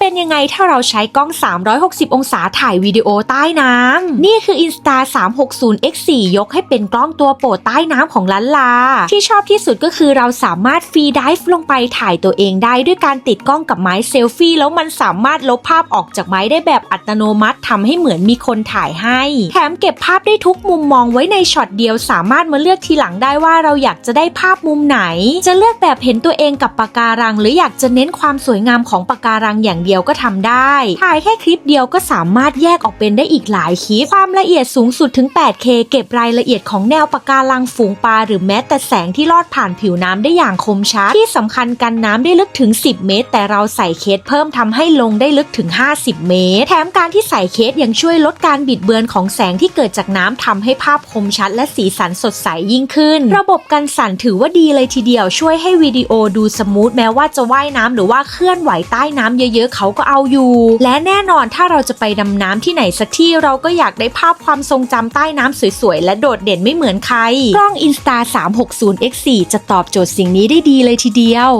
เป็นยังไงถ้าเราใช้กล้อง 360 องศาถ่ายวิดีโอใต้น้ำ นี่คือ Insta 360 X4 ยกให้เป็นกล้องตัวโปรดใต้น้ำของลันลา ที่ชอบที่สุดก็คือเราสามารถฟรีไดฟ์ลงไปถ่ายตัวเองได้ด้วยการติดกล้องกับไม้เซลฟี่แล้วมันสามารถลบภาพออกจากไม้ได้แบบอัตโนมัติทำให้เหมือนมีคนถ่ายให้ แถมเก็บภาพได้ทุกมุมมองไว้ในช็อตเดียวสามารถมาเลือกทีหลังได้ว่าเราอยากจะได้ภาพมุมไหน จะเลือกแบบเห็นตัวเองกับปะการัง หรืออยากจะเน้นความสวยงามของปะการังอย่างเดียวก็ทำได้ถ่ายแค่คลิปเดียวก็สามารถแยกออกเป็นได้อีกหลายคลิป ความละเอียดสูงสุดถึง 8K เก็บรายละเอียดของแนวปะการังฝูงปลาหรือแม้แต่แสงที่ลอดผ่านผิวน้ำได้อย่างคมชัด ที่สำคัญกันน้ำได้ลึกถึง 10 เมตร แต่เราใส่เคสเพิ่มทำให้ลงได้ลึกถึง 50 เมตร แถมการที่ใส่เคสยังช่วยลดการบิดเบือนของแสงที่เกิดจากน้ำทำให้ภาพคมชัด และสีสันสดใสยิ่งขึ้น ระบบกันสั่นถือว่าดีเลยทีเดียวช่วยให้วิดีโอดูสมูทแม้ว่าจะว่ายน้ำหรือว่าเคลื่อนไหวใต้น้ำเยอะๆเขาก็เอาอยู่ และแน่นอนถ้าเราจะไปดำน้ำที่ไหนสักที่เราก็อยากได้ภาพความทรงจำใต้น้ำสวยๆ และโดดเด่นไม่เหมือนใคร กล้อง Insta 360 X4 จะตอบโจทย์สิ่งนี้ได้ดีเลยทีเดียว